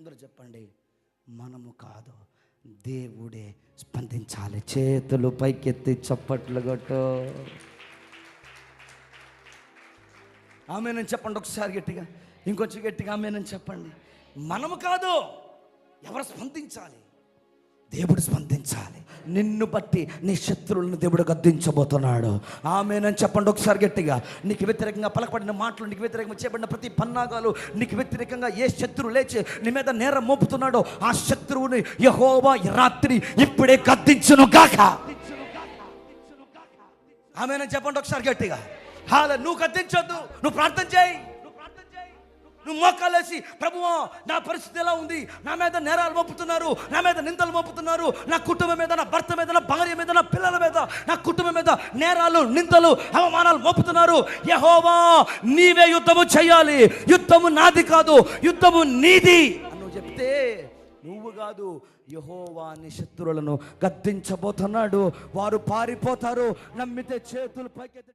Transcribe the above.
అందరూ చెప్పండి మనము కాదు దేవుడే స్పందించాలి. చేతులు పైకెత్తి చప్పట్లు కొట్టు. ఆమెనని చెప్పండి ఒకసారి గట్టిగా. ఇంకొంచెం గట్టిగా ఆమెనని చెప్పండి. మనము కాదు ఎవరు స్పందించాలి? దేవుడు స్పందించాలి. నిన్ను బట్టి నీ శత్రువులను దేవుడు గద్దించబోతున్నాడు. ఆమెనని చెప్పండి ఒకసారి గట్టిగా. నీకు వ్యతిరేకంగా పలకబడిన మాటలు నీకు వ్యతిరేకంగా చేయబడిన ప్రతి పన్నాగాలు నీకు వ్యతిరేకంగా ఏ శత్రువు లేచి నీ మీద నేరం మోపుతున్నాడో ఆ శత్రువుని యహోవా రాత్రి ఇప్పుడే గద్దించును గాక. ఆమెనని చెప్పండి ఒకసారి గట్టిగా. హాల నువ్వు గద్దించొద్దు నువ్వు నువ్వు ప్రార్థన చేయి. నువ్వు మోకాలేసి ప్రభువా నా పరిస్థితి ఎలా ఉంది? నా మీద నేరాలు మోపుతున్నారు నా మీద నిందలు మోపుతున్నారు నా కుటుంబం మీద నా భర్త మీద నా భార్య మీద నా పిల్లల మీద నా కుటుంబం మీద నేరాలు నిందలు అవమానాలు మోపుతున్నారు. యహోవా నీవే యుద్ధము చేయాలి. యుద్ధము నాది కాదు యుద్ధము నీది. అని నువ్వు చెప్తే నువ్వు కాదు యహోవా నీ శత్రువులను గద్దించబోతున్నాడు. వారు పారిపోతారు నమ్మితే చేతులు పైకెత్తి